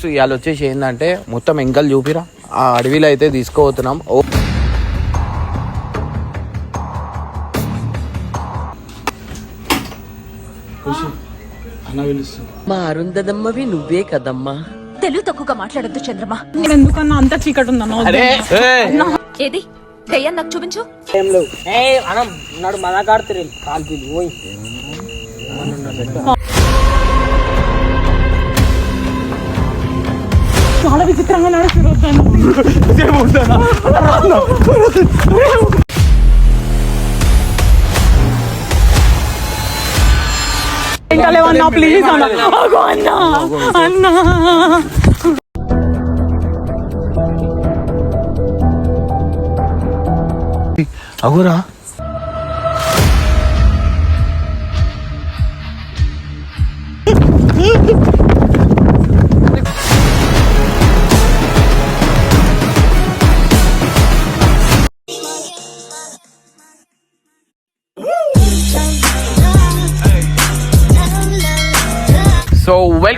So ఇవాళ వచ్చేసి ఏంటంటే మొత్తం ఎంకలు చూపిరా. ఆ అడవిలో అయితే తీసుకోబోతున్నాం. ఓ మా అరుంధదమ్మవి నువ్వే కదమ్మా. తెలుగు తక్కువగా మాట్లాడొద్దు చంద్రమా. నేను ఎందుకన్నా అంత చీకటి ఉందన్న. ఏది? దెయ్యాన్ని నాకు చూపించు. అనం నాడు మదాకాడుతురు కాల్పి పోయి చాలా విచిత్రంగా నడుస్తున్నాను ఇంకా లేవన్నా ప్లీజ్ అన్న. అవురా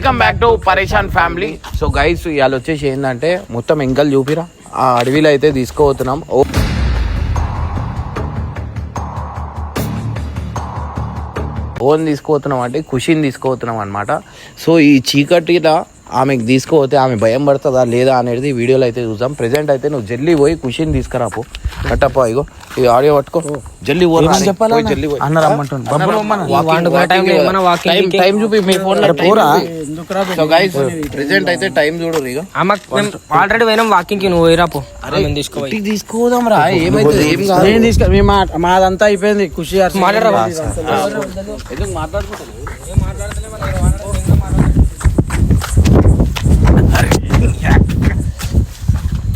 welcome back to Pareshan family so guys ఇవాళ వచ్చేసి ఏంటంటే మొత్తం ఎంకలు చూపిరా. ఆ అడవిలో అయితే తీసుకోబోతున్నాం ఓ ఓన్ తీసుకోతున్నాం అంటే ఖుషిని తీసుకోతున్నాం అనమాట సో ఈ చీకటిలో ఆమెకు తీసుకుపోతే ఆమె భయం పడుతుందా లేదా అనేది వీడియోలో అయితే చూద్దాం. ప్రజెంట్ అయితే నువ్వు జల్లి పోయి ఖుషిని తీసుకురాపో. కట్టప్ప ఇగో. ఈ ఆడియో పట్టుకో. జల్దీ పోయి అన్న? రమ్మంటుంది బబ్బులు రమ్మన్న. టైం టైం చూపి మీ ఫోన్ పోరా. సో గైస్ ప్రెసెంట్ అయితే టైం చూడు ఇక ఆల్రెడీ పోయినాం వాకింగ్కి. నువ్వు పోయిరాపో తీసుకోవాలి ఇంటికి తీసుకోదాం రా. ఏమైతుంది? ఏం కాదు. నేను తీసుకు మీ మా మాదంతా అయిపోయింది. ఖుషి మాట్లాడరా ఎందుకు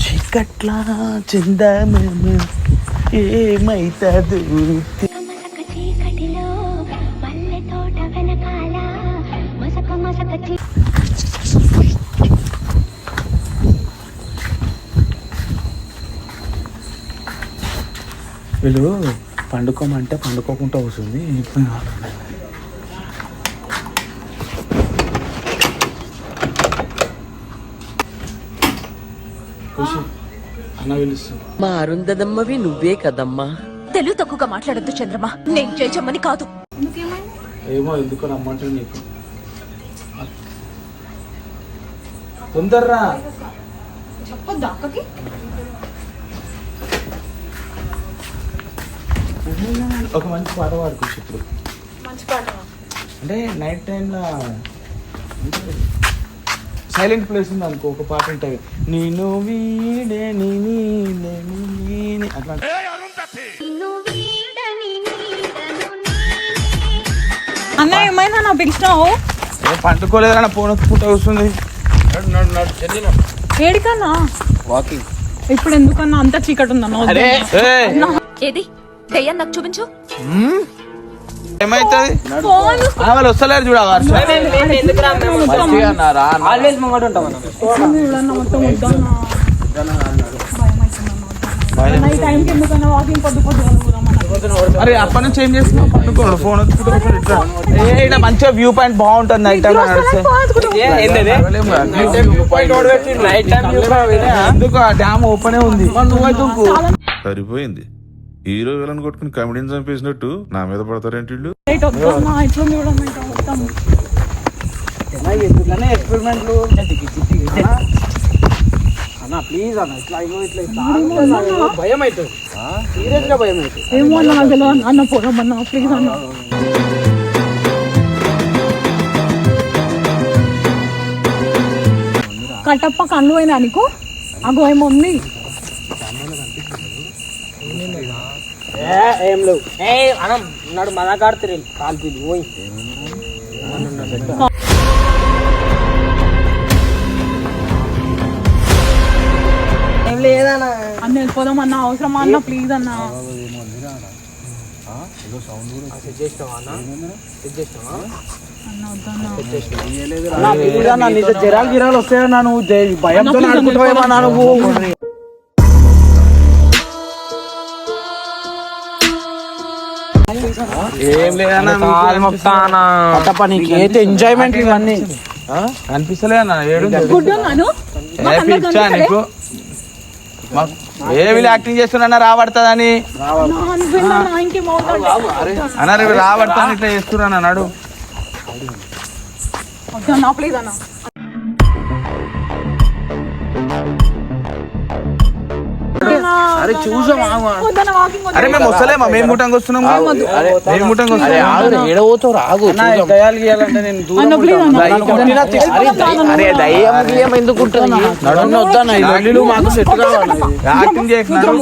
చీకట్లా ఏమైతుంది? తోట మసక వీళ్ళు పండుకోమంటే పండుకోకుండా వస్తుంది ఇప్పుడు ఖుషి పిలుస్తుంది మా అరుంధదమ్మవి నువ్వే కదమ్మా. తెలుగు తక్కువగా మాట్లాడొద్దు చంద్రమా. నేను చేచమ్మని కాదు. ఏమో ఎందుకో నీకు. తొందర్రా. ఒక మంచి పాట పాడుకోవచ్చు ఇప్పుడు. అంటే నైట్ టైంలో సైలెంట్ ప్లేస్ ఉంది అనుకో ఒక పాట ఉంటుంది నేను వీడే నీ నీడే నీ నీడే అట్లా అన్న ఏమైనా నా పిలిచినావు పండుకోలేదన్న ఫోన్ పూట వస్తుంది ఏడికన్నా? వాకింగ్. ఇప్పుడు ఎందుకన్నా అంత చీకటి ఉందన్న. ఏది? దెయ్యాన్ని నాకు చూపించు. ఏమైతుంది? ఫోన్ వాళ్ళు వస్తలేరు చూడ అరే అప్పటి నుంచి ఏం చేస్తున్నావు? పండుకోండి ఫోన్ ఏ ఇక్కడ మంచిగా వ్యూ పాయింట్ బాగుంటుంది నైట్ టైం నడిస్తే. నైట్ టైం ఎందుకు ఆ డ్యామ్ ఓపెన్ ఉంది. సరిపోయింది. హీరో విలన్ కొట్టుకుని కమెడీని చంపేసినట్టు నా మీద పడతారేంటి వీళ్ళు? వద్దాం ఎందుకనే ఎక్స్పెరిమెంట్లు అన్న ప్లీజ్ అన్న ఇట్లా ఇగో ఇట్లా ఇట్లా భయం అవుతుంది సీరియస్గా భయం అవుతుంది ఏమో అన్న నాకు తెలియదు అన్న. పోదామన్నా ప్లీజ్ అన్న కట్టప్ప కళ్ళు అయినా నీకు? అగో ఏమో ఉంది. ఏ లేవు. ఏ అనం నాడు మదాకాడుతురు కాల్పి పోయి ఏం లేదన్నా అన్న వెళ్ళిపోదాం అన్న అవసరమా అన్న. ప్లీజ్ అన్న? అన్న వద్దన్న. నీతో జిరాలు గిరాలు వస్తాయన్నా నువ్వు భయంతో నువ్వు? ఏం లేదన్నా ఏంటి ఎంజాయ్మెంట్ ఇవన్నీ? అన్న ఏడు నీకు? ఏ వీళ్ళు యాక్టింగ్ చేస్తున్నా రాబడుతుందని? అన్న రేపు రాబడతాను ఇట్లా చేస్తున్నాను అన్నాడు అరే చూసాం అరే మేము వస్తలేమా మేము గుట్టంగా వస్తున్నాం మేము వస్తున్నాం ఏడవతో రాగు అరే దయ్యం ఎందుకు ఈ లొల్లిలు మాకు సెట్ కావాలి. యాక్టింగ్ చేస్తున్నారు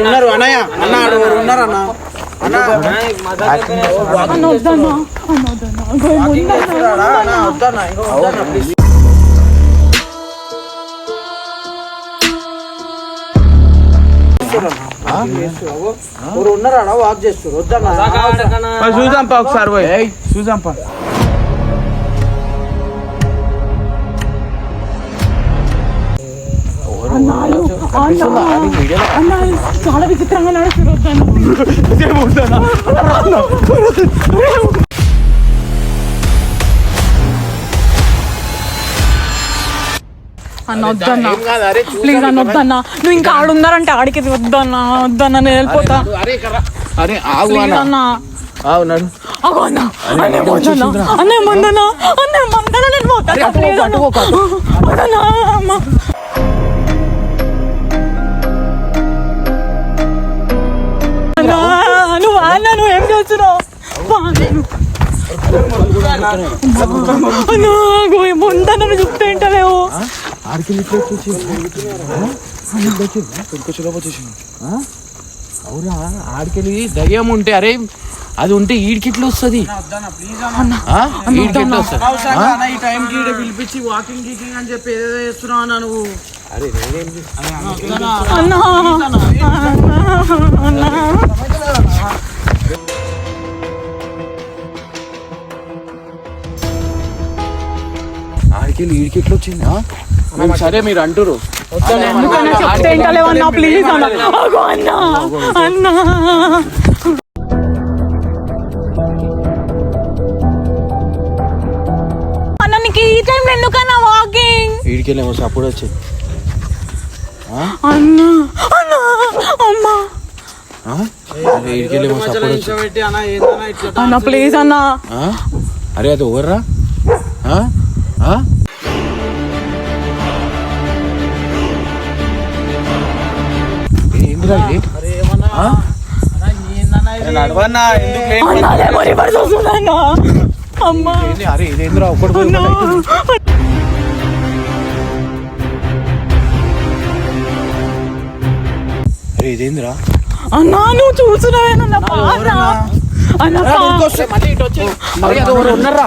ఉన్నారు అన్నయ్య. అన్న. ఆడవారు ఉన్నారు అన్న అన్న వద్దన్నా అన్న వద్దన్నా చూసాంపా ఒకసారి పోయి చూసాంపా చాలా విచిత్రంగా నడుస్తుంది అన్న వద్దన్నా ప్లీజ్ అన్న వద్దన్నా. నువ్వు ఇంకా ఆడున్నారంటే ఆడికి వద్దన్నా వద్దన్నా నేను వెళ్ళిపోతా. అరే అన్న. అన్న. అన్న. అన్న మందనా అన్న మందనా అన్న మందనా నేను పోతా. ప్లీజ్ అన్న. అమ్మ. నువ్వు అన్న నువ్వు ఏం చేస్తున్నావు? ముందన్న చెప్తే ఏంటలేవు అవురా ఆడికెళ్ళి దయ్యం ఉంటే అరే అది ఉంటే ఈడికిట్లు వస్తుంది ఈడికిట్లు వస్తుంది టైం కి పిలిపించి వాకింగ్ గీకింగ్ అని చెప్పి ఏదో చేస్తున్నావు అన్న నువ్వు అన్నా అన్నా. ఆడికెళ్ళి ఈడికిట్లు వచ్చింది ఆ? మేము సరే మీరు అంటారు ఎందుకన్నా చెప్తే ఏంటలేవు అన్న ప్లీజ్ అన్న. అగో అన్న అన్న. అన్న నీకు ఈ టైంలో ఎందుకన్నా వాకింగ్ ఈడికెళ్ళేమో సపోర్ట్ వచ్చింది. అన్న అన్న అమ్మా. సపోర్ట్ వచ్చింది. అన్న ప్లీజ్ అన్న? అరే అది ఓవర్రా? అమ్మా. ఏంది? అరే ఇదేంద్రా ఒక్కడు అన్న. అరే ఇదేంద్రా? అన్న నువ్వు చూస్తున్నావేనన్న పారా అన్న ఉన్నారా?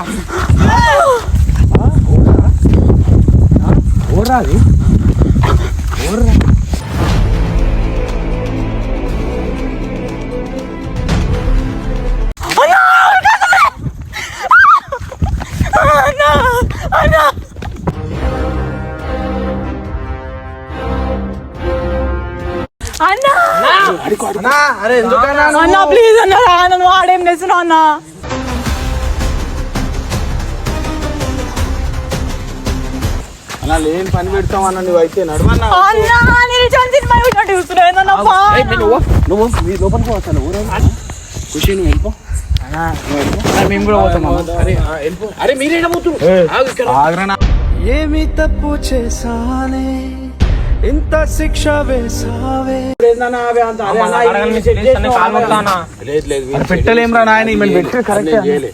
ఓర్రా అది? ఓర్రా అన్నా, అరే ఎందుకన్నా అన్న ప్లీజ్ అన్న రా నన్ను ఆడేం చేస్తున్నావు అన్న? అలా లేని పని పెడతాం అన్న నువ్వు అయితే నడవన్నా. అన్న నేను పా నువ్వు నువ్వు మీ లోపలికి ఖుషి నువ్వు వెళ్ళిపో. నువ్వు. మేము కూడా పోతాం అరే పోతున్నారు? ఏమి తప్పు చేశానే? ఇంత శిక్ష వేసావే లేదు లేదు వీళ్ళు పెట్టలేం రా నాయన ఈమెను పెట్టి కరెక్ట్ నేను చేయలే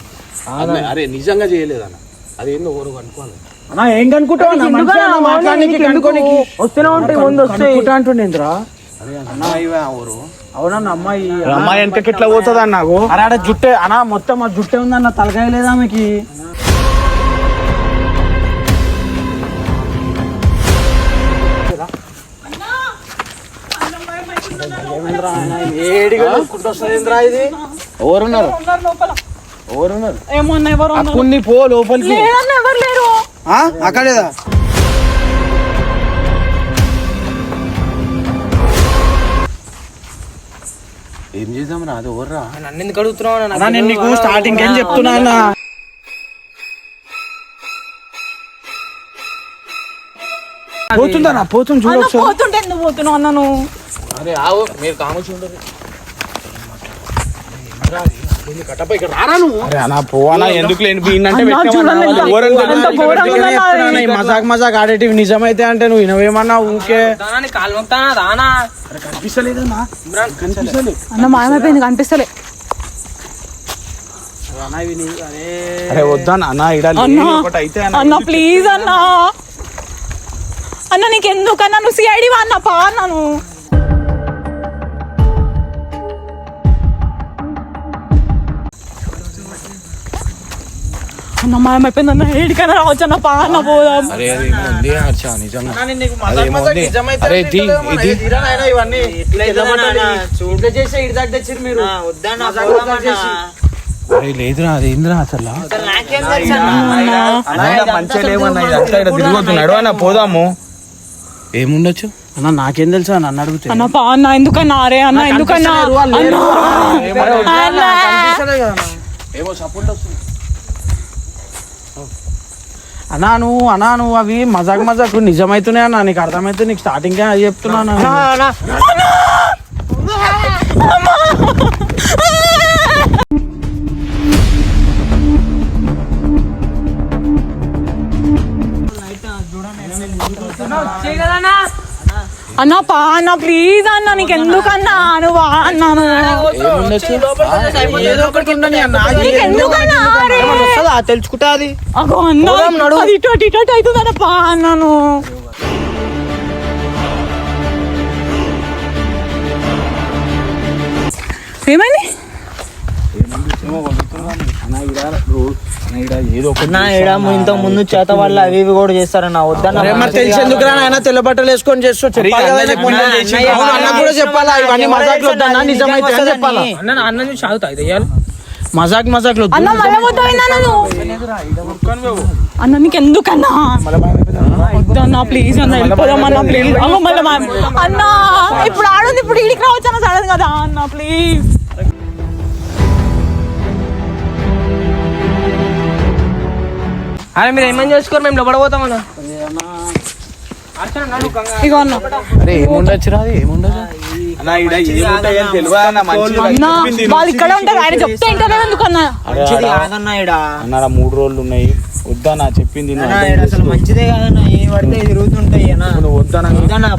అన్న, అరే నిజంగా చేయలేదు అన్న అది ఏందో ఊరు అనుకోవాలి. అన్నా ఏం కనుకుంటావు అన్న? మంచిగా అన్న? మాట్లాడనీకి కనుక్కోనీకి వస్తూనే ఉంటాయి ముందు వస్తాయి. అంటుండేంద్రా? అవునన్న అమ్మాయి అమ్మాయి వెనకకి ఎట్లా పోతుంది అన్న నాకు అరే ఆడ జుట్టే అన్న మొత్తం ఆ జుట్టే ఉందన్న తలకాయ లేదా ఆమెకి? ఎవరున్నారు? కొన్ని పో లోపలికి. అక్కడేదా ఏం చేద్దాం రా అది ఎవర్రా? నన్ను ఎందుకు అడుగుతున్నావు? నేను నీకు. స్టార్టింగ్ ఏం చెప్తున్నా అన్న. పోతుందా పోతుంది చూడు అన్న ఒకసారి. పోతుంటే ఎందుకు పోతున్నావు అన్న నువ్వు అరే ఆవు మీరు కామొచ్చి అది. మజాక్ మజాక్ ఆడేటివి నిజమైతే అంటే నువ్వు వినవేమన్నా ఊకే కనిపిస్తలేదన్నా కనిపిస్తలే అన్న. మాయమైపోయింది కనిపిస్తలే. అరే వద్దాను అన్న అన్నా ఒకటి అయితే అన్న అన్న ప్లీజ్ అన్న? అన్న. నీకెందుకన్నా? నువ్వు సిఐడి అన్న పా అన్నాను అన్న అన్న ఏడికైనా రావచ్చు అన్న పా అన్న పోదాం అరే అది ఉంది అరే ఇది ఇది ఇంట్లో ఇటు మీరు. అరే లేదురా అది ఏందిరా అసలు నాకేం తెలుసు అన్న? అన్న ఈడ మంచిగా లేవన్నా ఇదంతా ఇక్కడ తిరుగుతున్నాడు అన్న పోదాము ఏముండొచ్చు అన్న నాకేం తెలుసు అన్న నన్ను అడిగితే అన్న పా అన్న ఎందుకన్నా అరే అన్న ఎందుకన్నా అన్న అన్న. ఏమో సపోర్ట్ వస్తుంది అన్నా నువ్వు అన్నా నువ్వు అవి మజాక్ మజాక్ నిజమైతున్నాయి అన్న. నీకు అర్థమైతే నీకు స్టార్టింగ్ అది చెప్తున్నాను అన్న పా అన్న ప్లీజ్ అన్న నీకెందుకన్నా? నువ్వు వా అన్నాను తెలుసుకుంటా అది. అగో అన్న అది ఇటు అటు ఇటు అటు అవుతుందన్న పా అన్నాను ఏమైంది? నా ఇడ ఇంత ముందు చేత వల్ల అవి ఇవి కూడా చేస్తారన్న వద్దన్న తెలిసి ఎందుకు ఆయన తెల్ల బట్టలు వేసుకొని చేస్తూ చెప్పాలి? కూడా ఇవన్నీ మజాక్లు వద్దన్నా? నిజమైతే చెప్పాలా? అన్న అన్న చూసి ఆగుతా ఇది వేయాలి మజాక్ వద్దు. అన్న అన్న నీకెందుకన్నా? వద్దన్నా ప్లీజ్ అన్న వెళ్ళిపోదామన్నా ప్లీజ్ అమ్మ మళ్ళీ మా- అన్న ఇప్పుడు ఆడుంది ఇప్పుడు ఇడికి రావచ్చు అన్న సడన్ కదా అన్న ప్లీజ్ అరే మీరు ఏమని చేసుకోరు? మేము ఇగో అన్న. అరే ఏముండొచ్చు? వాళ్ళు ఇక్కడే ఉంటారు ఆయన చెప్తే ఎందుకన్నా మూడు రోజులు ఉన్నాయి. వద్దన్నా చెప్పింది అసలు. మంచిదే కాదన్న ఏ పడితే ఇది తిరుగుతుంటాయి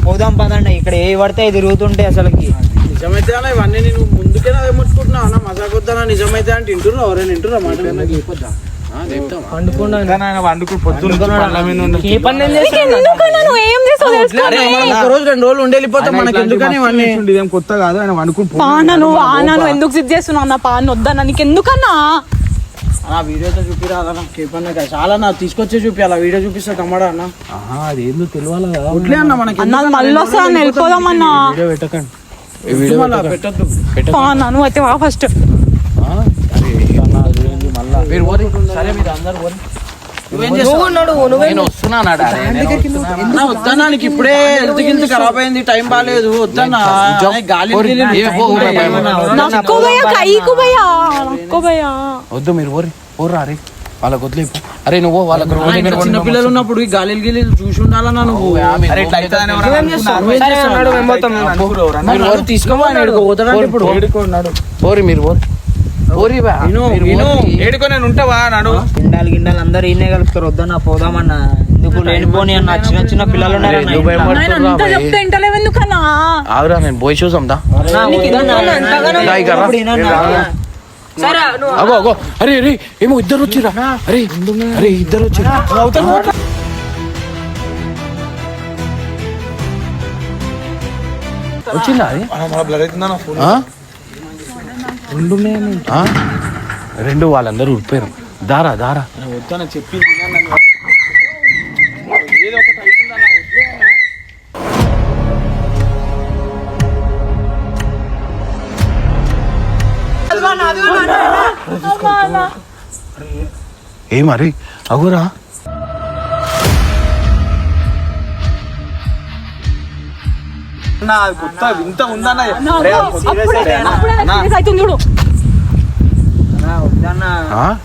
పోదాం పదండి ఇక్కడ ఏ పడితే ఇది తిరుగుతుంటాయి అసలుకి. నిజమైతే ఇవన్నీ నేను ముందుకే ముట్టుకుంటున్నా అన్న? మజాక్ వద్దన్నా నిజమైతే అంటే వింటున్నావు ఎవరైనా వింటున్నా మాట రోజు రెండు రోజులు ఉండి మనకి ఎందుకని ఇవన్నీ? ఇదేం కొత్త కాదు ఆయన వండుకుని పాన నువ్వు ఆనా నువ్వు ఎందుకు సిద్ధ చేస్తున్నావు అన్న? పాన వద్దన్న నీకు ఎందుకన్నా ఆ వీడియోతో కేపన్న చాలా నా తీసుకొచ్చే చూపించాలి వీడియో చూపిస్తా తమ్ముడా అన్న. అది ఏందో తెలియాలి? కదా ఒట్లే అన్న మనకి అన్న అది మళ్ళీ వస్తా అన్న వీడియో పెట్టకండి. ఈ వీడియో మళ్ళా పెట్టకండి. పెట్టద్దు. నువ్వు అయితే వా ఫస్ట్. మీరు ఓరి. సరే మీరు అందరు ఓరి. నేను వస్తున్నానా ఇప్పుడే హెల్త్ ఖరాబ్ అయింది? టైం బాగాలేదు. వద్దన్నా గాలి వద్దు మీరు ఓరి. ఓర్రా అరే. వాళ్ళకి వదిలేపు. అరే నువ్వు వాళ్ళకి చిన్న పిల్లలు ఉన్నప్పుడు ఈ గాలి గిలి చూసి ఉండాలన్నా నువ్వు పోతాడంటే ఇప్పుడు ఓరి మీరు ఓరి. ఓరి బా. విను మీరు విను. ఓరి. ఏడుకో నేను ఉంటావా నాడు? గిండాలు గిండాలు అందరు ఈయనే కలుపుతారు. వద్దన్న పోదామన్న. ఎందుకు లేనిపోని అన్న చిన్న చిన్న పిల్లలు ఆగురా నేను పోయి చూసాం దా. అగో అగో. అరే అరే ఏమో ఇద్దరు వచ్చిరా అరే అరే ఇద్దరు వచ్చిరా వచ్చిందా అది? ఆ? రెండు వాళ్ళందరూ ఉడిపోయారు దారా దారా. వద్దన చెప్పింది నన్ను ఏదో ఒకటి అవుతుందన్న వదిలే అన్న. ఏ మరి? అగురా. చూడు?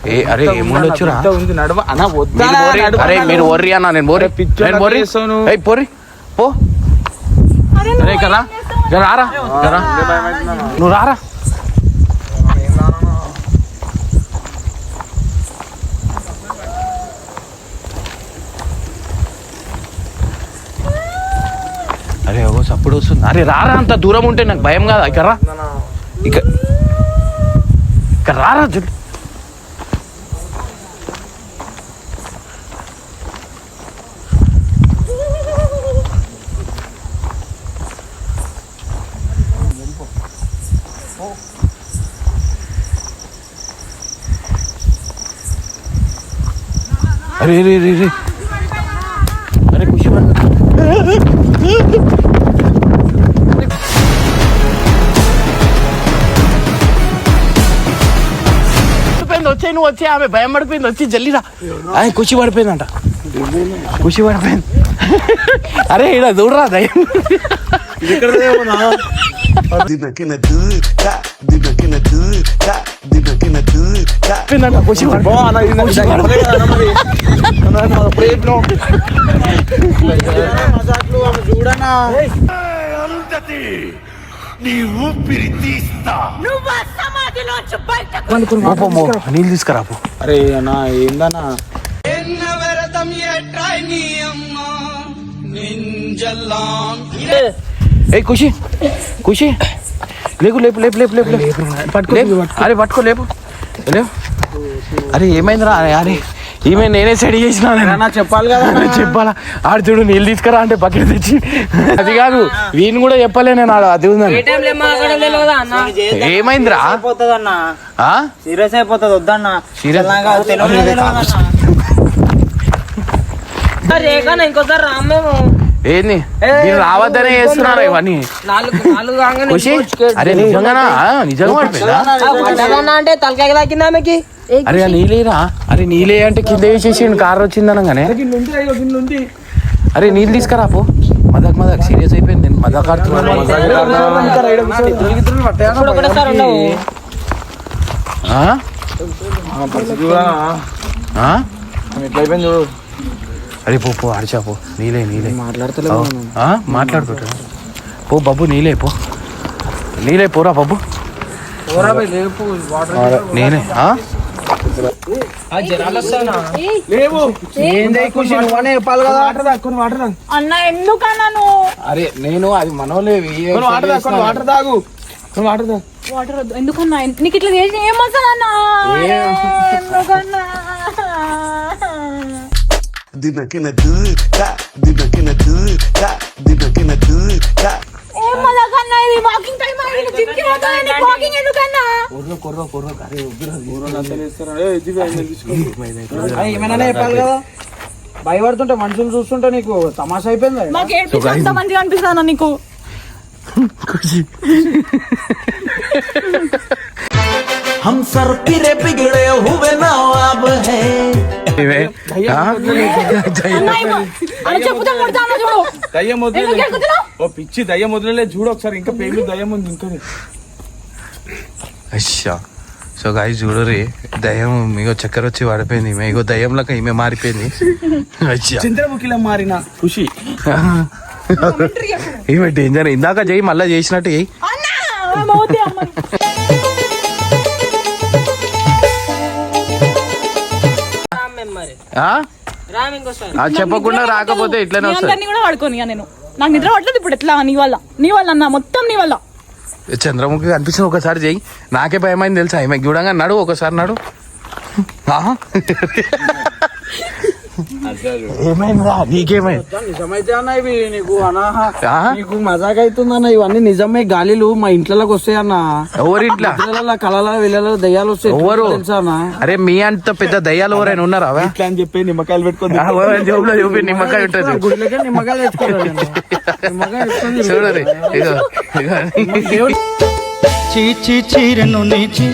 ఏ అరే ఏముండొచ్చురా వింత ఉంది నడవ. అన్న వద్దా మీరు పోరి. నడవ అరే. మీరు ఒర్రి అన్న నేను పోరి. పిచ్చోళ్ళ నేను నువ్వు. ఏయ్ పోరి. పో. అరే. ఇక్కడ రారా. నువ్వు రారా. అరే ఓ సప్పుడు వస్తుంది. అరే రారా అంత దూరం ఉంటే నాకు భయం కాదా? ఇక్కడ రా. ఇక ఇక్కడ. రారా జల్ది అరే రే రే రే. అరే ఖుషి పడు పడిపోయింది వచ్చే నువ్వు వచ్చే ఆమె భయం పడిపోయింది వచ్చి జల్లిరా ఆయన ఖుషి పడిపోయిందంట ఖుషి పడిపోయింది అరే ఇక్కడ చూడరా దయ్యం పో, పో, నీళ్ళు తీసుకురా పో అరే అన్న ఏందన్నా ఏ ఖుషి ఖుషి లేకు లేపు లేపు లేపు లేపు లేపు పట్టుకో అరే పట్టుకో లేపు లేవు అరే ఏమైందిరా? అరే అరే ఈమె నేనే సెడి చేసిన అన్న చెప్పాలి కదా. చెప్పాలా? ఆడు చూడు నీళ్ళు తీసుకురా అంటే బకెట్ తెచ్చి. అది కాదు వీని కూడా చెప్పలే నేను ఆడ అది ఉందని. ఏమైందిరా? సీరియస్ అయిపోతుంది వద్దన్న? రేఖన ఇంకోసారి రామ్ మేము ఏంది? మీరు రావద్దనే చేస్తున్నారు ఇవన్నీ? ఖుషి అరే నిజంగానా? నిజంగా అంటే తలకాయ తాకింది ఆమెకి. అరే నీళ్ళేరా అరే నీళ్ళే అంటే కింద వేసేసి కార్ వచ్చిందనగానే అరే నీళ్ళు తీసుకురా పో. మదక్ మదక్. సీరియస్ అయిపోయింది నేను మదక్ ఆడుతున్నాను? ఎట్లయిపోయింది చూడు. అరే పో పో అడిచా పో. నీలే నీలే. మాట్లాడతలే మాట్లాడుకుంటా పో బాబు నీలే పో. నీలే పోరా బాబు. అరే, నేనే అరే నేను అది మనోలేవి వాటర్ తాగు వాటర్ తాగు. వాటర్ తాగు. వాటర్ ఎందుకన్నా? నీకు ఇట్లా చేసి ఏం వస్తుందన్నా ఎందుకన్నా ఏం మజాకన్నా ఇది వాకింగ్ టైం అయింది జిమ్ కి పోతాను నీకు వాకింగ్ ఎందుకన్నా ఏమైనా చెప్పాలి కదా భయపడుతుంటే మనుషులు చూస్తుంటే నీకు తమాషా అయిపోయింది మాకు ఏడ్పించి అంత మంచిగా అనిపిస్తుందా నీకు हम सर पिरे बिगड़े हुए ना अब है దయ్యం ఓ పిచ్చి దయ్యం వదిలే చూడు ఒకసారి ఇంకా పేర్లు దయ్యం ఉంది ఇంకా సో గాయ చూడరి దయ్యం మీగో చక్కెర వచ్చి పడిపోయింది మీగో దయ్యంలోకి ఈమె మారిపోయింది. అచ్చా చంద్రముఖిలో మారిన ఖుషి. ఈమె డేంజర్ ఇందాక చేయి మళ్ళీ చేసినట్టు చెప్పకుండా రాకపోతే ఇట్లనే అందరినీ కూడా నేను. నాకు నిద్ర పట్టలేదు ఇప్పుడు ఎట్లా? నీ వల్ల. నీ వల్ల అన్న మొత్తం నీ వల్ల. చంద్రముఖి కనిపించింది ఒకసారి చెయ్యి. నాకే భయమైంది తెలుసా? ఈమె చూడంగా నడు ఒకసారి నడు. ఆహా. ఏమైందిరా? నీకేమైంది? నిజమైతే అన్న ఇవి నీకు అన్న ఆ? నీకు మజాక్ అవుతుందన్న ఇవన్నీ నిజమే గాలిలు మా ఇంట్లోకి వస్తాయి అన్న. ఎవరింట్లా కళల వీళ్ళలో దయ్యాలు వస్తాయి. ఎవరు? తెలుసా అన్న? అరే మీ అంత పెద్ద దయ్యాలు ఎవరైనా ఉన్నారా? అవే? ఇట్లా అని చెప్పి నిమ్మకాయలు పెట్టుకొని జేబులో చూపి నిమ్మకాయ ఉంటుంది. గుడిలోకే నిమ్మకాయలు తెచ్చుకోవాలి చూడరి చీచి చీరను నీచి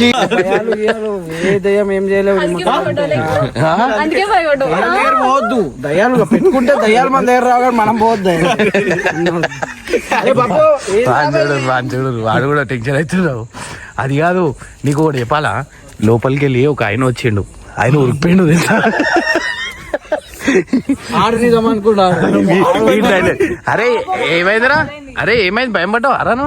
ఏ దయ్యం ఏం చేయలేవు పోవద్దు. దయ్యాలు పెట్టుకుంటే దయ్యాలు మన దగ్గర రావు కానీ మనం పోవద్దు అరే బాబు వాడు కూడా టెన్షన్ అవుతున్నావు అది కాదు నీకు ఒకటి చెప్పాలా? లోపలికి వెళ్ళి ఒక ఆయన వచ్చిండు. ఆయన ఉరిపోయిండు తెలుసా. అరే ఏమైందిరా? అరే ఏమైంది? భయం పడ్డావు? అరాను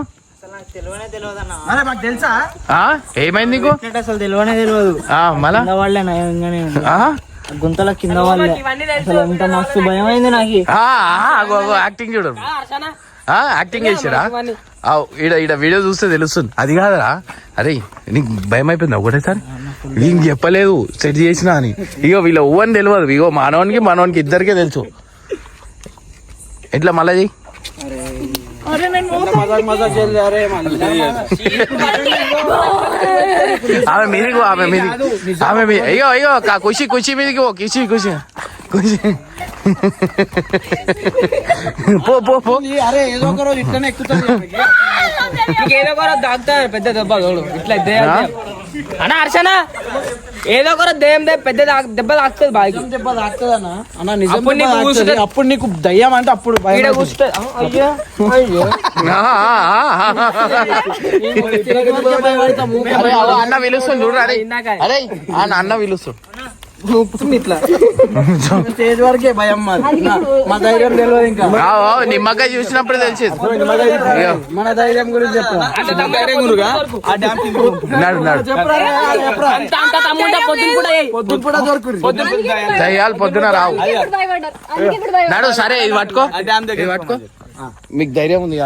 అరే మాకు తెలుసా? ఆ? ఏమైంది నీకు? అసలు తెలియనే తెలియదు. ఆ, మళ్ళా? వాళ్ళే నయంగానే గుంతల కింద వాళ్ళే. అసలు ఎంత మస్తు భయం అయింది నాకు. యాక్టింగ్ చూడు. ఆ, యాక్టింగ్ చేసిరా? ఆ, ఈడ ఈడ వీడియో చూస్తే తెలుస్తుంది. అది కాదురా. అరే నీకు భయం అయిపోయింది ఒకటేసారి వీనికి చెప్పలేదు సెట్ చేసినా అని. ఇగో వీళ్ళ ఓవని తెలియదు. ఇగో మానవునికి మనవనికి ఇద్దరికే తెలుసు. ఎట్లా మళ్ళీ అరే నేను మజాక్ మజాక్ చేయలేదు అరే ఆమె మీదికి ఆమె మీది ఆమె మీ అయ్యో అయ్యో ఖుషి ఖుషి మీదికి పో ఖుషి ఖుషి ఖుషి పో పో పో. అరే ఏదో ఒక రోజు ఇట్లనే ఎక్కుతుంది ఏదో ఒక రోజు దాగుతా పెద్ద దెబ్బ చూడు ఇట్లా. అన్న హర్షణ ఏదో ఒక దెయ్యం పెద్ద దెబ్బ తాకుతుంది బాగా దెబ్బ తాకుతుందన్నా. అన్న నిజం అప్పుడు నీకు తాకుతుంది. కూసుంటే- అప్పుడు నీకు దయ్యం అంటే అప్పుడు అయ్యో అయ్యో. అన్న పిలుస్తుంది చూడు అరే. అన్న పిలుస్తుంది ఇట్లా స్టేజ్ వరకే భయం మా ధైర్యం తెలియదు ఇంకా నిమ్మకాయ చూసినప్పుడు తెలిసేది మన ధైర్యం గురించి పొద్దున రావు నడు సరే ఇది పట్టుకో పట్టుకో మీకు ధైర్యం ఉంది